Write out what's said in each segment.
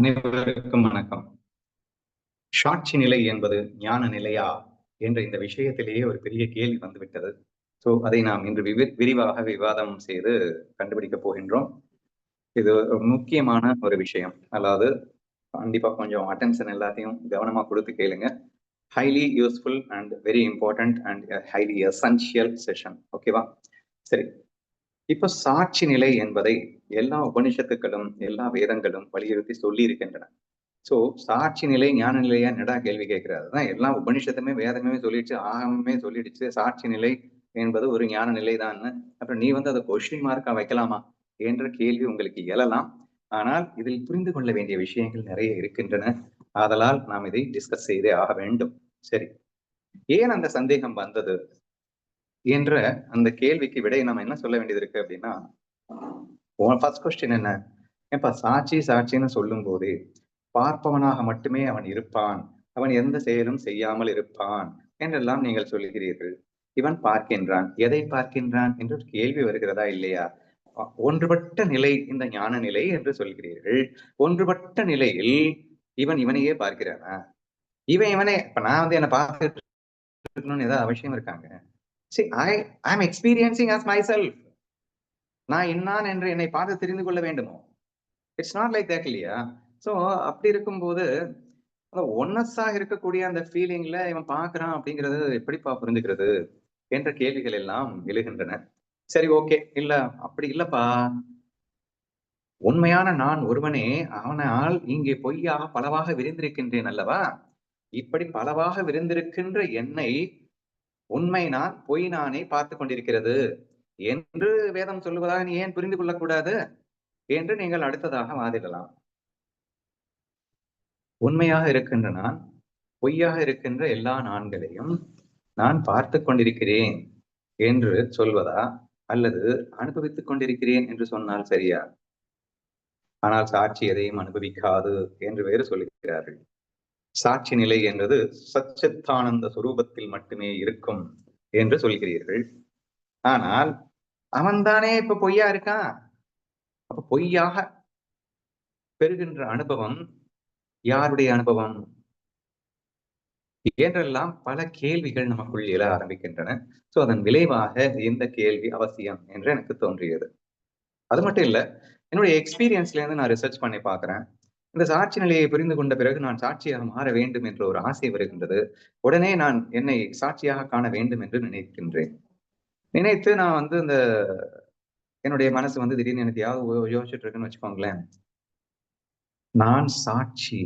அனைவருக்கும் வணக்கம். சாட்சி நிலை என்பது ஞான நிலையா என்ற இந்த விஷயத்திலேயே ஒரு பெரிய கேள்வி வந்துவிட்டது. ஸோ அதை நாம் இன்று விவி விரிவாக விவாதம் செய்து கண்டுபிடிக்க போகின்றோம். இது ஒரு முக்கியமான ஒரு விஷயம். அதாவது கண்டிப்பா கொஞ்சம் அட்டென்ஷன் எல்லாத்தையும் கவனமா கொடுத்து கேளுங்க. Highly useful and very important and highly essential session ஓகேவா சரி. இப்ப சாட்சி நிலை என்பதை எல்லா உபனிஷத்துக்களும் எல்லா வேதங்களும் வலியுறுத்தி சொல்லி இருக்கின்றன சோ சாட்சி நிலை ஞான நிலையா நடா கேள்வி கேட்கிறாரு? தான் எல்லா உபனிஷத்துமே வேதமே சொல்லிடுச்சு ஆகமே சொல்லிடுச்சு. சாட்சி நிலை என்பது ஒரு ஞான நிலை தான் அப்புறம் நீ வந்து அதை கொஸ்டின் மார்க்கா வைக்கலாமா என்ற கேள்வி உங்களுக்கு எழலாம். ஆனால் இதில் புரிந்து கொள்ள வேண்டிய விஷயங்கள் நிறைய இருக்கின்றன. ஆதலால் நாம் இதை டிஸ்கஸ் செய்தே ஆக வேண்டும். சரி. ஏன் அந்த சந்தேகம் வந்தது? என்ற அந்த கேள்விக்கு விடை நம்ம என்ன சொல்ல வேண்டியது இருக்கு அப்படின்னா ஃபர்ஸ்ட் கொஸ்டின் என்ன? ஏப்பா சாட்சி சாட்சின்னு சொல்லும் போது பார்ப்பவனாக மட்டுமே அவன் இருப்பான். அவன் எந்த செயலும் செய்யாமல் இருப்பான் என்றெல்லாம் நீங்கள் சொல்லுகிறீர்கள் இவன் பார்க்கின்றான். எதை பார்க்கின்றான் என்று ஒரு கேள்வி வருகிறதா இல்லையா? ஒன்றுபட்ட நிலை இந்த ஞான நிலை என்று சொல்கிறீர்கள். ஒன்றுபட்ட நிலையில் இவன் இவனையே பார்க்கிறானா? இவன் இவனே இப்ப நான் வந்து என்ன பார்த்துட்டு இருக்கணும்னு ஏதாவது அவசியம் இருக்காங்க? See, I I experiencing experiencing myself நான் என்னான் என்று என்னை பார்த்து தெரிந்து கொள்ள வேண்டுமோ? இட்ஸ் நாட் லைக் தேட் இல்லையா? ஸோ அப்படி இருக்கும்போது ஒன்னஸா இருக்கக்கூடிய அந்த ஃபீலிங்ல இவன் பாக்குறான் அப்படிங்கிறது எப்படிப்பா புரிஞ்சுக்கிறது என்ற கேள்விகள் எல்லாம் எழுகின்றன. சரி ஓகே இல்ல அப்படி இல்லப்பா. உண்மையான நான் ஒருவனே அவனால் இங்கே பொய்யாக பலவாக விரிந்திருக்கின்றேன் அல்லவா? இப்படி பலவாக விரிந்திருக்கின்ற என்னை உண்மை நான் பொய் நானே பார்த்து கொண்டிருக்கிறது. என்று வேதம் சொல்லுவதாக நீ ஏன் புரிந்து கொள்ளக்கூடாது? என்று நீங்கள் அடுத்ததாக வாதிடலாம். உண்மையாக இருக்கின்ற நான் பொய்யாக இருக்கின்ற எல்லா நான்களையும் நான் பார்த்து கொண்டிருக்கிறேன் என்று சொல்வதா? அல்லது அனுபவித்துக் கொண்டிருக்கிறேன் என்று சொன்னால் சரியா? ஆனால் சாட்சி எதையும் அனுபவிக்காது என்று வேறு சொல்லுகிறார்கள். சாட்சி நிலை என்பது சச்சித்தானந்த சுரூபத்தில் மட்டுமே இருக்கும் என்று சொல்கிறீர்கள். ஆனால் அவன்தானே இப்ப பொய்யா இருக்கான்? அப்ப பொய்யாக பெறுகின்ற அனுபவம் யாருடைய அனுபவம்? என்றெல்லாம் பல கேள்விகள் நமக்குள் எழ ஆரம்பிக்கின்றன. சோ அதன் விளைவாக இந்த கேள்வி அவசியம் என்று எனக்கு தோன்றியது. அது மட்டும் இல்ல என்னுடைய எக்ஸ்பீரியன்ஸ்ல இருந்து நான் ரிசர்ச் பண்ணி பாக்குறேன் இந்த சாட்சி நிலையை புரிந்து கொண்ட பிறகு நான் சாட்சியாக மாற வேண்டும் என்ற ஒரு ஆசை வருகின்றது. உடனே நான் என்னை சாட்சியாக காண வேண்டும் என்று நினைக்கின்றேன். நினைத்து நான் வந்து இந்த என்னுடைய மனசு வந்து திடீர்னு எனக்கு யாவது யோசிச்சுட்டு இருக்குன்னு வச்சுக்கோங்களேன். நான் சாட்சி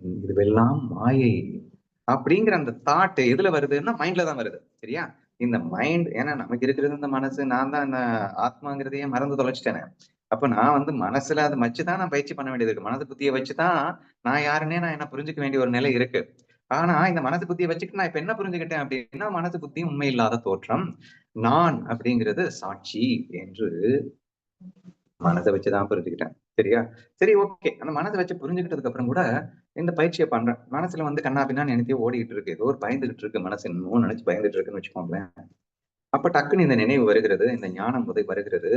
இதுவெல்லாம் மாயை அப்படிங்கிற அந்த தாட் எதுல வருதுன்னா மைண்ட்ல தான் வருது. சரியா? இந்த மைண்ட் ஏன்னா நமக்கு இருக்கிறது இந்த மனசு நான் தான் இந்த ஆத்மாங்கிறதையே மறந்து தொலைச்சிட்டேனே. அப்ப நான் வந்து மனசுல அதை வச்சுதான் நான் பயிற்சி பண்ண வேண்டியது இருக்கு. மனது புத்தியை வச்சுதான் நான் யாருன்னே நான் என்ன புரிஞ்சுக்க வேண்டிய ஒரு நிலை இருக்கு. ஆனா இந்த மனசு புத்தியை வச்சுட்டு நான் இப்ப என்ன புரிஞ்சுக்கிட்டேன் அப்படின்னா மனசு புத்தி உண்மை இல்லாத தோற்றம். நான் அப்படிங்கிறது சாட்சி என்று மனதை வச்சுதான் புரிஞ்சுக்கிட்டேன். சரியா? சரி ஓகே. அந்த மனதை வச்சு புரிஞ்சுக்கிட்டதுக்கு அப்புறம் கூட இந்த பயிற்சியை பண்றேன். மனசுல வந்து கண்ணா பின்னா நினைத்தே ஓடிட்டு இருக்கு. ஏதோ ஒரு பயந்துகிட்டு இருக்கு மனசு. இன்னும் நினைச்சு பயந்துட்டு இருக்குன்னு வச்சுக்கோங்களேன். அப்ப டக்குன்னு இந்த நினைவு வருகிறது. இந்த ஞானம் உதவி வருகிறது.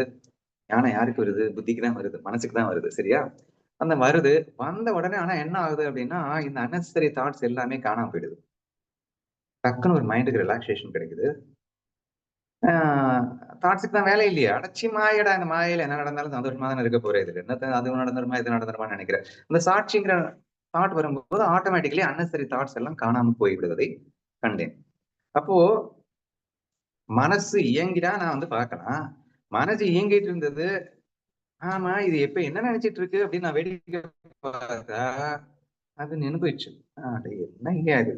ஞானம் யாருக்கு வருது? புத்திக்கு தான் வருது. மனசுக்கு தான் வருது. சரியா? அந்த வருது. வந்த உடனே ஆனா என்ன ஆகுது அப்படின்னா இந்த அன்னெசரி தாட்ஸ் எல்லாமே காணாம போயிடுது. டக்குன்னு ஒரு மைண்டுக்கு ரிலாக்ஸேஷன் கிடைக்குது. தாட்ஸுக்கு தான் வேலை இல்லையா. அடைச்சி மாயடா இந்த மாயில என்ன நடந்தாலும் சந்தோஷமா தானே இருக்க போறே இதுல. என்ன அது நடந்துருமா இது நடந்துருமா நினைக்கிறேன் இந்த சாட்சிங்கிற தாட் வரும்போது ஆட்டோமேட்டிக்கலி அன்னெசரி தாட்ஸ் எல்லாம் காணாம போய்விடுவதை கண்டேன். அப்போ மனசு இயங்கிடா நான் வந்து பார்க்கலாம். மனசு இயங்கிட்டு இருந்தது. ஆமா இது எப்ப என்ன நினைச்சிட்டு இருக்கு அப்படின்னு நான் வேடிக்கை பார்த்தா அது நினைப்பு போயிடுச்சு. என்ன அது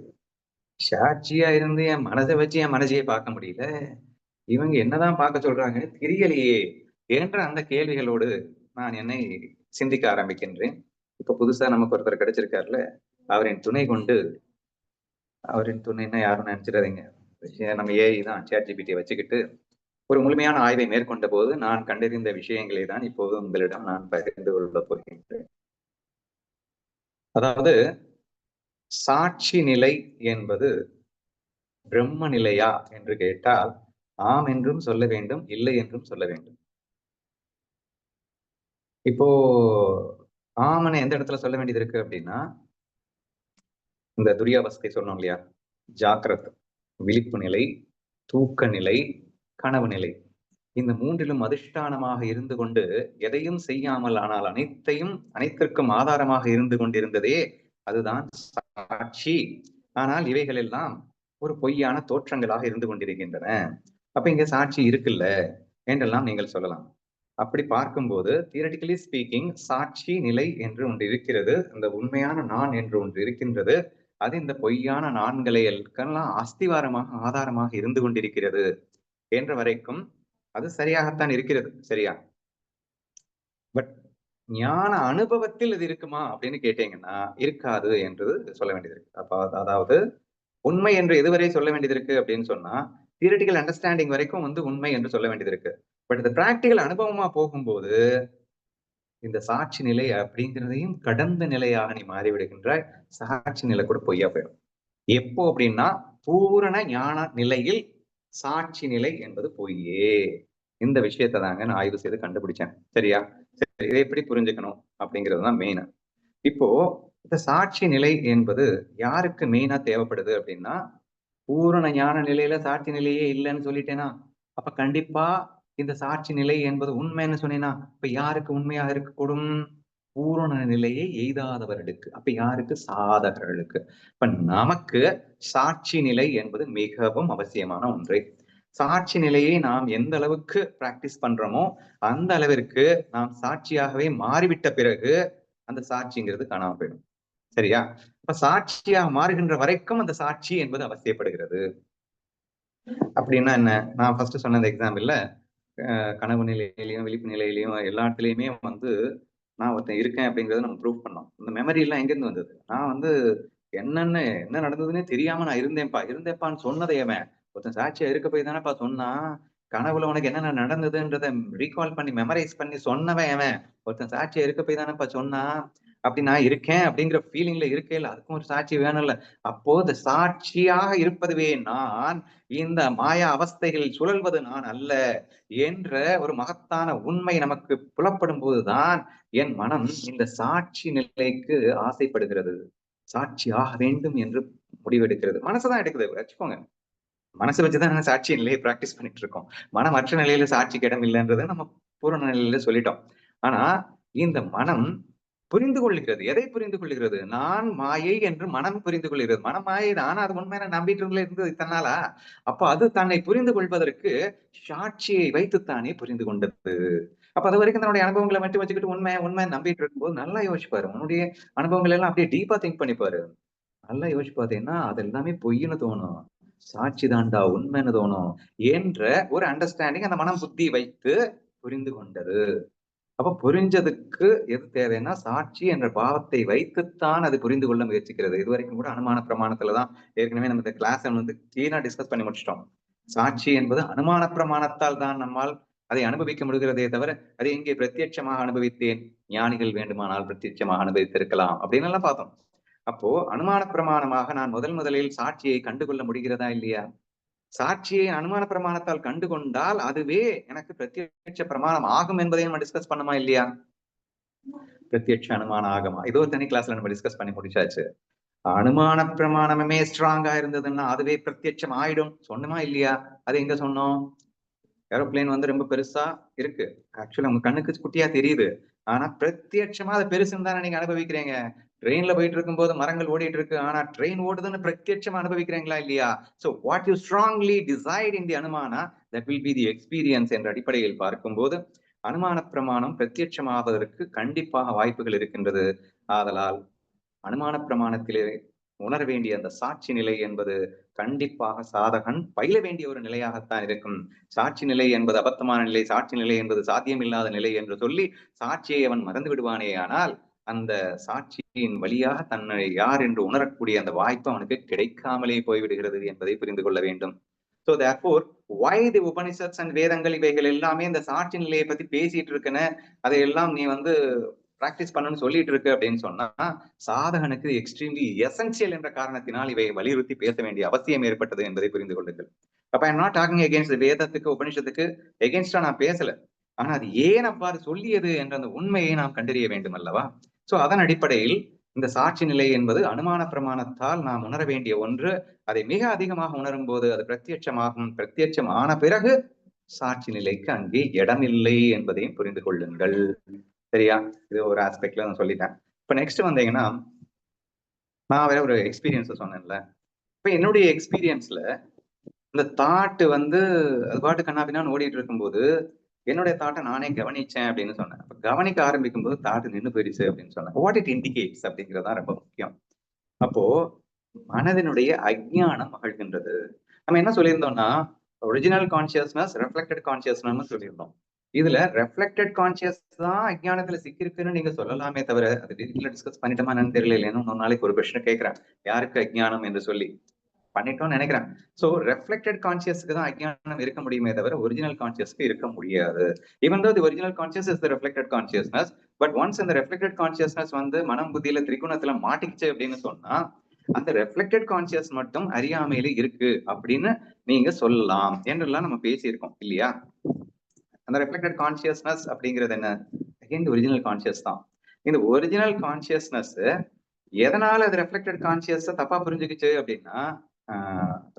சாட்சியா இருந்து என் மனதை வச்சு என் மனசையே பார்க்க முடியல. இவங்க என்னதான் பார்க்க சொல்றாங்கன்னு தெரியலையே என்ற அந்த கேள்விகளோடு நான் என்னை சிந்திக்க ஆரம்பிக்கின்றேன். இப்ப புதுசா நமக்கு ஒருத்தர் கிடைச்சிருக்காருல அவரின் துணை கொண்டு அவரின் துணைன்னா யாரும் நினைச்சிடாதீங்க. நம்ம ஏஐ தான் சேட் ஜிபிடியை வச்சுக்கிட்டு ஒரு முழுமையான ஆய்வை மேற்கொண்ட போது நான் கண்டறிந்த விஷயங்களை தான் இப்போது உங்களிடம் நான் பகிர்ந்து கொள்ள போகின்றேன். அதாவது சாட்சி நிலை என்பது பிரம்ம நிலையா என்று கேட்டால் ஆம் என்றும் சொல்ல வேண்டும் இல்லை என்றும் சொல்ல வேண்டும். இப்போ ஆமனை எந்த இடத்துல சொல்ல வேண்டியது இருக்கு அப்படின்னா இந்த துரியாவஸ்தை சொன்னோம் இல்லையா? ஜாக்கிரத் விழிப்பு நிலை தூக்க நிலை கனவு நிலை. இந்த மூன்றிலும் அதிஷ்டானமாக இருந்து கொண்டு எதையும் செய்யாமல் ஆனால் அனைத்தையும் அனைத்திற்கும் ஆதாரமாக இருந்து கொண்டிருந்ததே அதுதான் சாட்சி. ஆனால் இவைகள் எல்லாம் ஒரு பொய்யான தோற்றங்களாக இருந்து கொண்டிருக்கின்றன. அப்ப இங்க சாட்சி இருக்குல்ல? என்றெல்லாம் நீங்கள் சொல்லலாம். அப்படி பார்க்கும்போது தியரட்டிக்கலி ஸ்பீக்கிங் சாட்சி நிலை என்று ஒன்று இருக்கிறது இந்த உண்மையான நான் என்று ஒன்று இருக்கின்றது. அது இந்த பொய்யான நான்களை எல்லாம் அஸ்திவாரமாக ஆதாரமாக இருந்து கொண்டிருக்கிறது. என்ற வரைக்கும் அது சரியாகத்தான் இருக்கிறது சரியா? பட் ஞான அனுபவத்தில் இது இருக்குமா அப்படின்னு கேட்டீங்கன்னா இருக்காது என்று சொல்ல வேண்டியது இருக்கு அப்ப அதாவது உண்மை என்று எதுவரை சொல்ல வேண்டியது இருக்கு அப்படின்னு சொன்னா தியரட்டிக்கல் அண்டர்ஸ்டாண்டிங் வரைக்கும் வந்து உண்மை என்று சொல்ல வேண்டியது இருக்கு பட் இந்த பிராக்டிக்கல் அனுபவமா போகும்போது இந்த சாட்சி நிலை அப்படிங்கிறதையும் கடந்த நிலையாக நீ மாறிவிடுகின்ற சாட்சி நிலை கூட பொய்யா போயிடும். எப்போ அப்படின்னா பூரண ஞான நிலையில் சாட்சி நிலை என்பது பொய்யே. இந்த விஷயத்தை தாங்க நான் ஆய்வு செய்து கண்டுபிடிச்சேன். சரியா? சரி இதை எப்படி புரிஞ்சுக்கணும்? அப்படிங்கிறது தான் மெயின் இப்போ இந்த சாட்சி நிலை என்பது யாருக்கு மெயினா தேவைப்படுது அப்படின்னா பூரண ஞான நிலையில சாட்சி நிலையே இல்லைன்னு சொல்லிட்டேனா அப்ப கண்டிப்பா இந்த சாட்சி நிலை என்பது உண்மைன்னு சொன்னீங்கன்னா இப்ப யாருக்கு உண்மையாக இருக்கக்கூடும்? பூரண நிலையை எய்தாதவர்களுக்கு அப்ப யாருக்கு? சாதகர்களுக்கு. இப்ப நமக்கு சாட்சி நிலை என்பது மிகவும் அவசியமான ஒன்று. சாட்சி நிலையை நாம் எந்த அளவுக்கு பிராக்டிஸ் பண்றோமோ அந்த அளவிற்கு நாம் சாட்சியாகவே மாறிவிட்ட பிறகு அந்த சாட்சிங்கிறது காணாம போயிடும். சரியா? இப்ப சாட்சியாக மாறுகின்ற வரைக்கும் அந்த சாட்சி என்பது அவசியப்படுகிறது. அப்படின்னா என்ன? நான் ஃபர்ஸ்ட் சொன்ன அந்த எக்ஸாம்பிள்ல கனவு நிலையிலையும் விழிப்பு நிலையிலையும் எல்லா இடத்துலயுமே வந்து நான் ஒருத்தன் இருக்கேன் அப்படிங்கறத நம்ம ப்ரூவ் பண்ணோம். இந்த மெமரி எல்லாம் எங்கிருந்து வந்தது? நான் வந்து என்னன்னு என்ன நடந்ததுன்னே தெரியாம நான் இருந்தேன்ப்பா இருந்தேப்பான்னு சொன்னதை அவன் ஒருத்தன் சாட்சியா இருக்க போய் தானேப்பா சொன்னா கனவுல உனக்கு என்னென்ன நடந்ததுன்றத ரீகால் பண்ணி மெமரைஸ் பண்ணி சொன்னவன் அவன். ஒருத்தன் சாட்சியா இருக்க போய் தானேப்பா சொன்னா அப்படி நான் இருக்கேன் அப்படிங்கிற ஃபீலிங்ல இருக்கே இல்லை அதுக்கும் ஒரு சாட்சி வேணும்ல. அப்போ இந்த சாட்சியாக இருப்பதுவே நான் இந்த மாயா அவஸ்தைகளில் சுழல்வது நான் அல்ல என்ற ஒரு மகத்தான உண்மை நமக்கு புலப்படும் போதுதான் என் மனம் இந்த சாட்சி நிலைக்கு ஆசைப்படுகிறது. சாட்சி ஆக வேண்டும் என்று முடிவெடுக்கிறது. மனசுதான் எடுக்குது. வச்சுக்கோங்க. மனசை வச்சுதான் சாட்சி நிலையை பிராக்டிஸ் பண்ணிட்டு இருக்கோம் மனம் மற்ற நிலையில சாட்சிக்கு இடம் இல்லைன்றதை நம்ம பூரண நிலையில சொல்லிட்டோம். ஆனா இந்த மனம் புரிந்து கொள்கிறது எதை புரிந்து கொள்கிறது நான் மாயை என்று மனம் புரிந்து கொள்கிறது. மனம் மாயை தான்? அது உண்மையான நம்பிட்டு இருந்தது இத்தனாலா அப்ப அது தன்னை புரிந்து கொள்வதற்கு சாட்சியை வைத்துத்தானே புரிந்து கொண்டது. அப்ப அது வரைக்கும் தன்னுடைய அனுபவங்களை மட்டும் வச்சுக்கிட்டு உண்மை உண்மை நம்பிட்டு இருக்கும்போது நல்லா யோசிப்பாரு உன்னுடைய அனுபவங்கள் எல்லாம் அப்படியே டீப்பா திங்க் பண்ணிப்பாரு நல்லா யோசிச்சு பார்த்தீங்கன்னா அது எல்லாமே பொய்ன்னு தோணும். சாட்சி தாண்டா உண்மைன்னு தோணும் என்ற ஒரு அண்டர்ஸ்டாண்டிங் அந்த மனம் புத்தி வைத்து புரிந்து கொண்டது. அப்ப புரிஞ்சதுக்கு எது தேவைன்னா சாட்சி என்ற பாவத்தை வைத்துத்தான் அது புரிந்து கொள்ள முயற்சிக்கிறது. இது வரைக்கும் கூட அனுமான பிரமாணத்துலதான் ஏற்கனவே நம்ம இந்த கிளாஸ் வந்து கிளீனா டிஸ்கஸ் பண்ணி முடிச்சிட்டோம். சாட்சி என்பது அனுமான பிரமாணத்தால் தான் நம்மால் அதை அனுபவிக்க முடிகிறதே தவிர அதை எங்கே பிரத்யட்சமாக அனுபவித்தேன். ஞானிகள் வேண்டுமானால் பிரத்யட்சமாக அனுபவித்திருக்கலாம். அப்படின்னு எல்லாம் பார்த்தோம். அப்போ அனுமான பிரமாணமாக நான் முதல் முதலில் சாட்சியை கண்டுகொள்ள முடிகிறதா இல்லையா? சாட்சியை அனுமான பிரமாணத்தால் கண்டு கொண்டால் அதுவே எனக்கு பிரத்யட்ச பிரமாணம் ஆகும் என்பதையும் நம்ம டிஸ்கஸ் பண்ணுமா இல்லையா? பிரத்யட்ச அனுமானம் ஆகுமா? ஒரு தனி கிளாஸ்ல நம்ம டிஸ்கஸ் பண்ணி முடிச்சாச்சு. அனுமான பிரமாணமே ஸ்ட்ராங்கா இருந்ததுன்னா அதுவே பிரத்யட்சம் ஆயிடும். சொன்னமா இல்லையா? அது எங்க சொன்னோம்? ஏரோப்ளேன் வந்து ரொம்ப பெருசா இருக்கு. ஆக்சுவலா உங்க கண்ணுக்கு குட்டியா தெரியுது. ஆனா பிரத்யட்சமா அதை பெருசுன்னு தானே நீங்க அனுபவிக்கிறீங்க? ட்ரெயின்ல போயிட்டு இருக்கும் போது மரங்கள் ஓடிட்டு இருக்கு ஆனா ட்ரெயின் ஓடுதுன்னு பிரத்யட்சமா அனுபவிக்கிறீங்களா இல்லையா? So what you strongly decide in the அனுமானா that will be the experience என்ற அடிப்படையில் பார்க்கும்போது அனுமான பிரமாணம் பிரத்யட்சமாவதற்கு கண்டிப்பாக வாய்ப்புகள் இருக்கின்றது. ஆதலால் அனுமான பிரமாணத்திலே உணர வேண்டிய அந்த சாட்சி நிலை என்பது கண்டிப்பாக சாதகன் பயில வேண்டிய ஒரு நிலையாகத்தான் இருக்கும். சாட்சி நிலை என்பது அபத்தமான நிலை சாட்சி நிலை என்பது சாத்தியமில்லாத நிலை என்று சொல்லி சாட்சியை அவன் மறந்து விடுவானே ஆனால் அந்த சாட்சியின் வழியாக தன்னை யார் என்று உணரக்கூடிய அந்த வாய்ப்பு அவனுக்கு கிடைக்காமலே போய்விடுகிறது என்பதை புரிந்து கொள்ள வேண்டும். So therefore why the Upanishads and வேதங்கள் இவைகள் எல்லாமே இந்த சாட்சி நிலையை பத்தி பேசிட்டு இருக்கன? அதையெல்லாம் நீ வந்து பிராக்டிஸ் பண்ணணும்னு சொல்லிட்டு இருக்கு அப்படின்னு சொன்னா சாதகனுக்கு எக்ஸ்ட்ரீம்லி எசென்சியல் என்ற காரணத்தினால் இவை வலியுறுத்தி பேச வேண்டிய அவசியம் ஏற்பட்டது என்பதை புரிந்து கொள்ளுங்கள். அப்ப ஐம் நாட் டாக்கிங் எகேன்ஸ்ட் வேதத்துக்கு உபனிஷத்துக்கு எகேன்ஸ்டா நான் பேசல. ஆனா அது ஏன் அவ்வாறு சொல்லியது என்ற அந்த உண்மையை நாம் கண்டறிய வேண்டும் அல்லவா? சோ அதன் அடிப்படையில் இந்த சாட்சி நிலை என்பது அனுமான பிரமாணத்தால் நாம் உணர வேண்டிய ஒன்று. அதை மிக அதிகமாக உணரும் போது அது பிரத்யட்சமாகும். பிரத்யட்சம் ஆன பிறகு சாட்சி நிலைக்கு அங்கே இடமில்லை என்பதையும் புரிந்து கொள்ளுங்கள். சரியா? இது ஒரு ஆஸ்பெக்ட்ல நான் சொல்லிட்டேன். இப்ப நெக்ஸ்ட் வந்தீங்கன்னா நான் வேற ஒரு எக்ஸ்பீரியன்ஸ் சொன்னேன்ல. இப்ப என்னுடைய எக்ஸ்பீரியன்ஸ்ல இந்த தாட்டு வந்து அது பாட்டு கண்ணாபின்னான்னு ஓடிட்டு இருக்கும்போது என்னுடைய தாட்டை நானே கவனிச்சேன் அப்படின்னு சொன்னேன். அப்ப கவனிக்க ஆரம்பிக்கும் போது தாட்டு நின்று போயிடுச்சு அப்படின்னு சொன்னேன். வாட் இட் இண்டிகேட்ஸ் அப்படிங்கிறதான் ரொம்ப முக்கியம். அப்போ மனதினுடைய அஜ்ஞானம் மகிழ்கின்றது. நம்ம என்ன சொல்லியிருந்தோம்னா ஒரிஜினல் கான்சியஸ்னஸ் ரெஃப்ளெக்டட் கான்சியஸ்னஸ் சொல்லியிருந்தோம். இதுல ரெஃப்ளெக்டட் கான்சியஸ் தான் அஜானத்துல சிக்கிருக்குன்னு நீங்க சொல்லலாமே தவிர அது வீட்டுல டிஸ்கஸ் பண்ணிட்டோமா என்னன்னு தெரியல இல்லைன்னு இன்னொரு நாளைக்கு ஒரு கொஸ்டின் கேட்கிறேன். யாருக்கு அஜ்ஞானம் என்று சொல்லி? பண்ணிட்டோம்னு நினைக்கிறேன். சோ ரெஃப்ளெக்டட் கான்சியஸ்க்கு தான் அஜ்ஞானம் இருக்க முடியுமே தவிர ஒரிஜினல் கான்சியஸ்க்கு இருக்க முடியாது. Even though the original conscious is the reflected consciousness but once இந்த ரெஃப்ளெக்டட் கான்சியஸ்னஸ் வந்து மனம் புத்தியில திரிகுணத்துல மாட்டிக்கிச்சு அப்படின்னு சொன்னா அந்த ரெஃப்ளெக்டட் கான்சியஸ் மட்டும் அறியாமையில இருக்கு அப்படின்னு நீங்க சொல்லலாம் என்றெல்லாம் நம்ம பேசியிருக்கோம் இல்லையா? அந்த ரெஃப்ளெக்டட் கான்சியஸ்னஸ் அப்படிங்கிறது என்ன? அகைன் ஒரிஜினல் கான்சியஸ் தான். இந்த ஒரிஜினல் கான்சியஸ்னஸ் எதனால அது ரெஃப்ளெக்டட் கான்சியஸை தப்பா புரிஞ்சுக்கிச்சு அப்படின்னா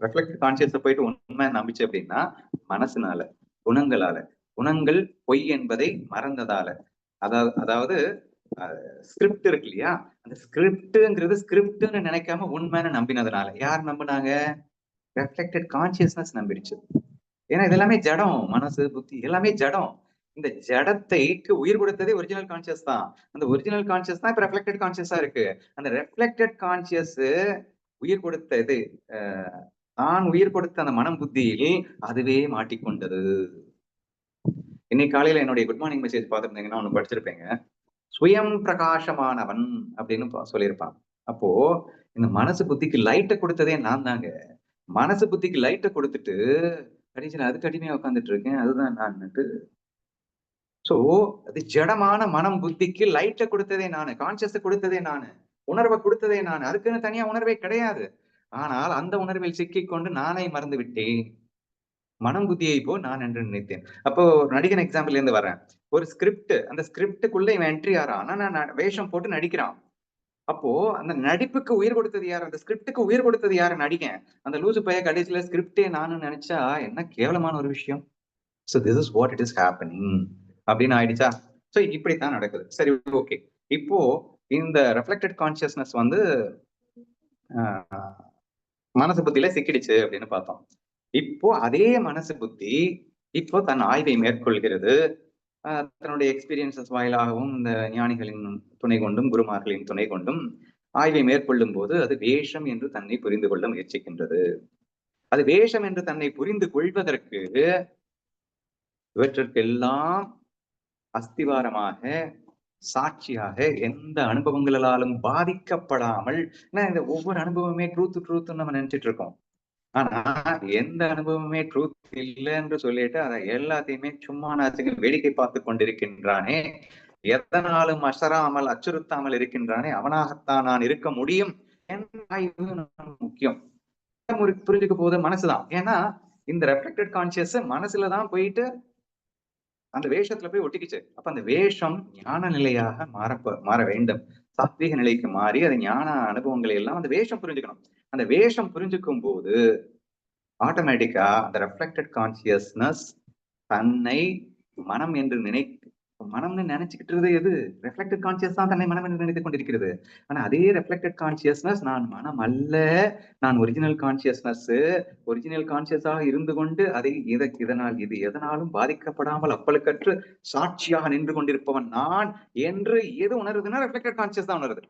ரெஃப்ளெக்டட் கான்சியஸை போயிட்டு உண்மை நம்பிச்சு அப்படின்னா மனசுனால குணங்களால. குணங்கள் பொய் என்பதை மறந்ததால. அதாவது அதாவது ஸ்கிரிப்ட் இருக்கு இல்லையா? அந்த ஸ்கிரிப்ட்ங்கிறது ஸ்கிரிப்ட்னு நினைக்காம உண்மைன்னு நம்பினதுனால. யார் நம்பினாங்க? ரெஃப்ளெக்டட் கான்சியஸ்னஸ் நம்பிடுச்சு. ஏன்னா இதெல்லாமே ஜடம் மனசு புத்தி எல்லாமே ஜடம். இந்த ஜடத்தைக்கு உயிர் கொடுத்ததே ஒரிஜினல் கான்சியஸ் தான். அந்த ஒரிஜினல் கான்சியஸ் தான் இப்ப ரெஃப்ளெக்டட் கான்சியஸா இருக்கு. அந்த ரெஃப்ளெக்டட் கான்சியஸ் உயிர் கொடுத்த இது நான் உயிர் கொடுத்த அந்த மனம் புத்தியில் அதுவே மாட்டிக்கொண்டது. இன்னைக்கு காலையில என்னுடைய குட் மார்னிங் மெசேஜ் பார்த்துருந்தீங்கன்னா ஒண்ணு படிச்சிருப்பேங்க. சுயம் பிரகாசமானவன் அப்படின்னு சொல்லியிருப்பான். அப்போ இந்த மனசு புத்திக்கு லைட்டை கொடுத்ததே நான் தாங்க. மனசு புத்திக்கு லைட்டை கொடுத்துட்டு கடைசியில் அதுக்கு அடிமையாக உட்காந்துட்டு இருக்கேன் அதுதான் நான்ட்டு ஸோ அது ஜடமான மனம் புத்திக்கு லைட்டை கொடுத்ததே நானு கான்சியஸை கொடுத்ததே நானு உணர்வை கொடுத்ததே நான். அதுக்குன்னு தனியா உணர்வே கிடையாது. ஆனால் அந்த உணர்வில் சிக்கிக்கொண்டு நானே மறந்து விட்டேன் மனம் புத்தியை போ நான் என்று நினைத்தேன். அப்போ நடிகன் எக்ஸாம்பிள் இருந்து வரேன் ஒரு ஸ்கிரிப்ட் அந்த ஸ்கிரிப்டுக்குள்ள இவன் என்ட்ரி ஆறான். ஆனா நான் வேஷம் போட்டு நடிக்கிறான். அப்போ அந்த நடிப்புக்கு உயிர் கொடுத்தது யார்? அந்த ஸ்கிரிப்டுக்கு உயிர் கொடுத்தது யாரு நடிகன்? அந்த லூசு பைய கடைசியில ஸ்கிரிப்டே நானும் நினைச்சா என்ன கேவலமான ஒரு விஷயம். So this is what it is happening அப்படின்னு ஆயிடுச்சா? ஸோ இப்படித்தான் நடக்குது. சரி ஓகே. இப்போ இந்த ரெஃப்ளெக்டட் கான்சியஸ்னஸ் வந்து மனசு புத்தியில சிக்கிடுச்சு அப்படின்னு பார்த்தோம். இப்போ அதே மனசு புத்தி இப்போ தன் ஆய்வை மேற்கொள்கிறது. தன்னுடைய எக்ஸ்பீரியன்சஸ் வாயிலாகவும் இந்த ஞானிகளின் துணை கொண்டும் குருமார்களின் துணை கொண்டும் ஆய்வை மேற்கொள்ளும் போது அது வேஷம் என்று தன்னை புரிந்து கொள்ள முயற்சிக்கின்றது. அது வேஷம் என்று தன்னை புரிந்து கொள்வதற்கு இவற்றிற்கெல்லாம் அஸ்திவாரமாக சாட்சியாக எந்த அனுபவங்களாலும் பாதிக்கப்படாமல் இந்த ஒவ்வொரு அனுபவமே ட்ரூத் ட்ரூத்னு நம்ம நினைச்சிட்டு இருக்கோம். ஆனா எந்த அனுபவமே ட்ரூத் இல்லை என்று சொல்லிட்டு அதை எல்லாத்தையுமே சும்மா நாச்சுக்கு வேடிக்கை பார்த்து கொண்டிருக்கின்றானே. எத்தனாலும் அசராமல் அச்சுறுத்தாமல் இருக்கின்றானே. அவனாகத்தான் நான் இருக்க முடியும் முக்கியம். புரிஞ்சுக்க போது மனசுதான். ஏன்னா இந்த ரெஃப்ளெக்டட் கான்சியஸ் மனசுலதான் போயிட்டு அந்த வேஷத்துல போய் ஒட்டிக்கிச்சு. அப்ப அந்த வேஷம் ஞான நிலையாக மாற மாற வேண்டும். சாத்வீக நிலைக்கு மாறி அது ஞான அனுபவங்களை எல்லாம் அந்த வேஷம் புரிஞ்சுக்கணும். அந்த வேஷம் புரிஞ்சுக்கும் போது ஆட்டோமேட்டிக்கா அந்த ரெஃப்ளெக்டட் கான்சியஸ்னஸ் தன்னை மனம் என்று நினை மனம்னு நினைச்சுக்கிட்டு எது? ரெஃப்ளெக்டட் கான்சியஸ் தான் தன்னை மனம் என்று நினைத்துக் கொண்டிருக்கிறது. ஆனா அதே ரெஃப்ளெக்டட் கான்சியஸ்னஸ் நான் மனம் அல்ல நான் ஒரிஜினல் கான்சியஸ்னஸ் ஒரிஜினல் கான்சியஸாக இருந்து கொண்டு அதை இத இதனால் இது எதனாலும் பாதிக்கப்படாமல் அப்பளுக்கற்று சாட்சியாக நின்று கொண்டிருப்பவன் நான் என்று எது உணருதுன்னா ரெஃப்ளெக்டட் கான்சியஸ் தான் உணருது.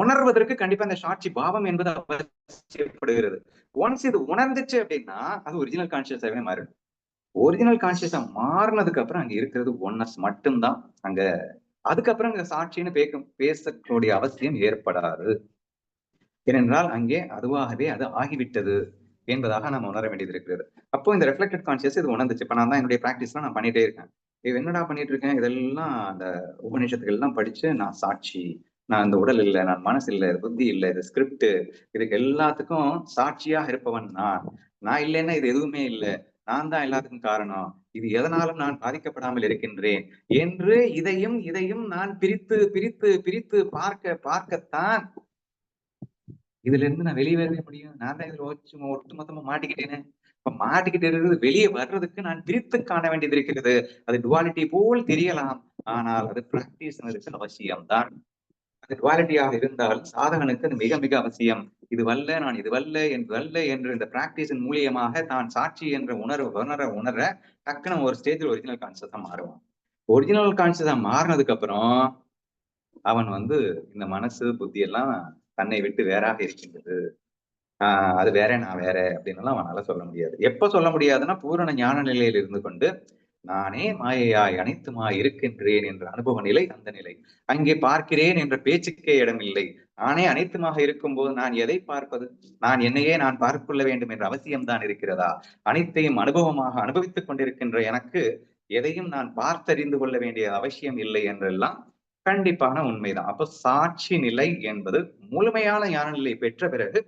உணர்வதற்கு கண்டிப்பா இந்த சாட்சி பாவம் என்பது அவசியப்படுகிறது. ஒன்ஸ் இது உணர்ந்துச்சு அப்படின்னா அது ஒரிஜினல் கான்சியஸாவே மாறிடும். ஒரிஜினல் கான்சியஸா மாறினதுக்கு அப்புறம் அங்க இருக்கிறது ஒன்னஸ் மட்டும்தான். அங்க அதுக்கப்புறம் அங்க சாட்சின்னு பேக்கும் பேசக்கூடிய அவசியம் ஏற்படாது. ஏனென்றால் அங்கே அதுவாகவே அது ஆகிவிட்டது என்பதாக நம்ம உணர வேண்டியது இருக்கிறது. அப்போ இந்த ரெஃப்ளெக்டட் கான்சியஸ் இது உணர்ந்துச்சு. இப்ப நான் தான் என்னுடைய ப்ராக்டிஸ்லாம் நான் பண்ணிட்டே இருக்கேன். இது என்னடா பண்ணிட்டு இருக்கேன்? இதெல்லாம் அந்த உபநிஷத்துக்கள் எல்லாம் படிச்சு நான் சாட்சி நான் இந்த உடல் இல்லை நான் மனசு இல்லை புத்தி இல்லை இது ஸ்கிரிப்ட் இதுக்கு எல்லாத்துக்கும் சாட்சியாக இருப்பவன் நான். நான் இல்லைன்னா இது எதுவுமே இல்லை. நான் தான் எல்லாத்துக்கும் காரணம். இது எதனாலும் நான் பாதிக்கப்படாமல் இருக்கின்றேன் என்று இதையும் இதையும் நான் பிரித்து பிரித்து பிரித்து பார்க்க பார்க்கத்தான் இதுல இருந்து நான் வெளியே வரவே முடியும். நான் தான் இதுல ஒச்சு ஒட்டு மொத்தமா மாட்டிக்கிட்டேனே. இப்ப மாட்டிக்கிட்டு இருக்கிறது வெளியே வர்றதுக்கு நான் பிரித்து காண வேண்டியது இருக்கிறது. அது டுவாலிட்டி போல் தெரியலாம். ஆனால் அது பிராக்டிஸ் அவசியம்தான். அந்த குவாலிட்டியாக இருந்தால் சாதகனுக்கு அது மிக மிக அவசியம். இது வல்ல நான் இது வல்ல என்று வல்ல என்று இந்த பிராக்டிஸின் மூலியமாக தான் சாட்சி என்ற உணர்வு உணர உணர டக்குனு ஒரு ஸ்டேஜில் ஒரிஜினல் கான்சியஸா மாறுவான். ஒரிஜினல் கான்சியஸா மாறினதுக்கு அப்புறம் அவன் வந்து இந்த மனசு புத்தி எல்லாம் தன்னை விட்டு வேறாக இருக்கின்றது. ஆஹ் அது வேற நான் வேற அப்படின்னு எல்லாம் அவனால சொல்ல முடியாது. எப்ப சொல்ல முடியாதுன்னா பூரண ஞான நிலையில் இருந்து கொண்டு நானே மாயையாய் அனைத்துமாய் இருக்கின்றேன் என்ற அனுபவ நிலை அந்த நிலை. அங்கே பார்க்கிறேன் என்ற பேச்சுக்கே இடமில்லை. நானே அனைத்துமாக இருக்கும்போது நான் எதை பார்ப்பது? நான் என்னையே நான் பார்க்கொள்ள வேண்டும் என்ற அவசியம்தான் இருக்கிறதா? அனைத்தையும் அனுபவமாக அனுபவித்துக் கொண்டிருக்கின்ற எனக்கு எதையும் நான் பார்த்தறிந்து கொள்ள வேண்டிய அவசியம் இல்லை என்றெல்லாம் கண்டிப்பான உண்மைதான். அப்ப சாட்சி நிலை என்பது முழுமையான ஞான நிலை பெற்ற பிறகு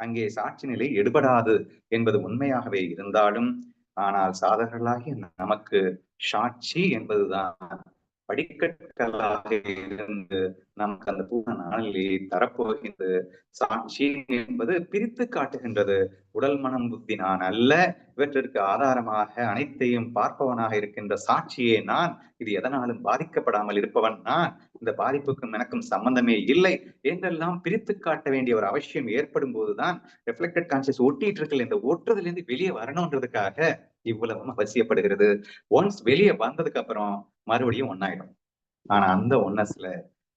அங்கே சாட்சி நிலை எடுபடாது என்பது உண்மையாகவே இருந்தாலும் ஆனால் சாதகர்களாகிய நமக்கு சாட்சி என்பதுதான் படிக்கட்டலாக இருந்து நமக்கு அந்த பூர்ண நாளிலே தரப்போகின்றது. சாட்சி என்பது பிரித்து காட்டுகின்றது. உடல் மனம் புத்தி நான் அல்ல. இவற்றிற்கு ஆதாரமாக அனைத்தையும் பார்ப்பவனாக இருக்கின்ற சாட்சியே நான். இது எதனாலும் பாதிக்கப்படாமல் இருப்பவன் நான். இந்த பாதிப்புக்கும் எனக்கும் சம்பந்தமே இல்லை. என்றெல்லாம் பிரித்து காட்ட வேண்டிய ஒரு அவசியம் ஏற்படும் போதுதான் ரிஃப்ளெக்டட் கான்சியஸ் ஒட்டிட்டு இருக்கல இந்த ஒட்டுறதுல இருந்து வெளியே வரணுன்றதுக்காக இவ்வளவும் அவசியப்படுகிறது. ஒன்ஸ் வெளியே வந்ததுக்கு அப்புறம் மறுபடியும் ஒன்னாயிடும் ஆனா அந்த ஒன்னஸ்ல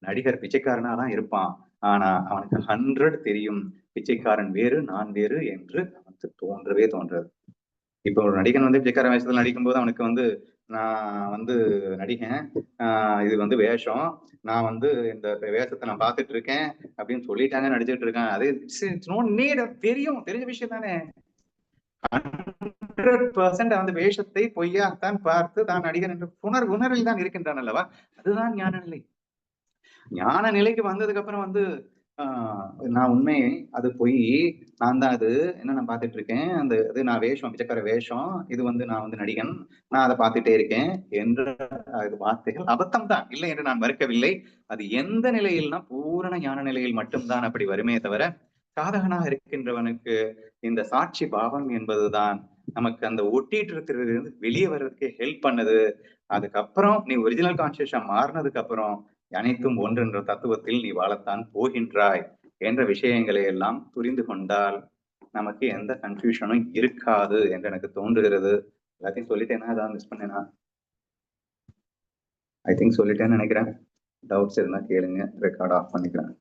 நடிகர் பிச்சைக்காரனா தான் இருப்பான். ஆனா அவனுக்கு ஹண்ட்ரட் தெரியும். பிச்சைக்காரன் வேறு நான் வேறு என்று அவனுக்கு தோன்றவே தோன்றது. இப்போ ஒரு நடிகன் வந்து பிச்சைக்காரன் வேஷத்துல நடிக்கும் போது அவனுக்கு வந்து நான் வந்து நடிகன் ஆஹ் இது வந்து வேஷம். நான் வந்து இந்த வேஷத்தை நான் பார்த்துட்டு இருக்கேன் அப்படின்னு சொல்லிட்டாங்க நடிச்சிட்டு இருக்கேன் அது நோ நீட் தெரியும். தெரிஞ்ச விஷயம் தானே. ஹண்ட்ரட் பர்சன்ட் அந்த வேஷத்தை பொய்யாகத்தான் பார்த்து தான் நடிகர் என்ற உணர் உணர்வில் தான் இருக்கின்றான் அல்லவா? அதுதான் ஞான நிலை. ஞான நிலைக்கு வந்ததுக்கு அப்புறம் வந்து ஆஹ் நான் உண்மை அது பொய் நான் தான் அது என்ன நான் பார்த்துட்டு இருக்கேன்? அந்த இது நான் வேஷம் பிச்சைக்கார வேஷம் இது வந்து நான் வந்து நடிகன் நான் அதை பார்த்துட்டே இருக்கேன் என்ற அது வார்த்தைகள் அபத்தம் தான் இல்லை என்று நான் மறுக்கவில்லை. அது எந்த நிலையில்னா பூரண ஞான நிலையில் மட்டும்தான் அப்படி வருமே தவிர சாதகனாக இருக்கின்றவனுக்கு இந்த சாட்சி பாவம் என்பதுதான் நமக்கு அந்த ஒட்டிட்டு இருக்கிறது வெளியே வர்றதுக்கு ஹெல்ப் பண்ணுது. அதுக்கப்புறம் நீ ஒரிஜினல் கான்சியஸா மாறினதுக்கு அப்புறம் அனைத்தும் ஒன்று என்ற தத்துவத்தில் நீ வாழத்தான் போகின்றாய் என்ற விஷயங்களை எல்லாம் புரிந்து கொண்டால் நமக்கு எந்த கன்ஃபியூஷனும் இருக்காது என்று எனக்கு தோன்றுகிறது. எல்லாத்தையும் சொல்லிட்டேன்னா அதான் மிஸ் பண்ணேனா? ஐ திங்க் சொல்லிட்டேன்னு நினைக்கிறேன். டவுட்ஸ் இருந்தா கேளுங்க. ரெக்கார்ட் ஆஃப் பண்ணிக்கிறேன்.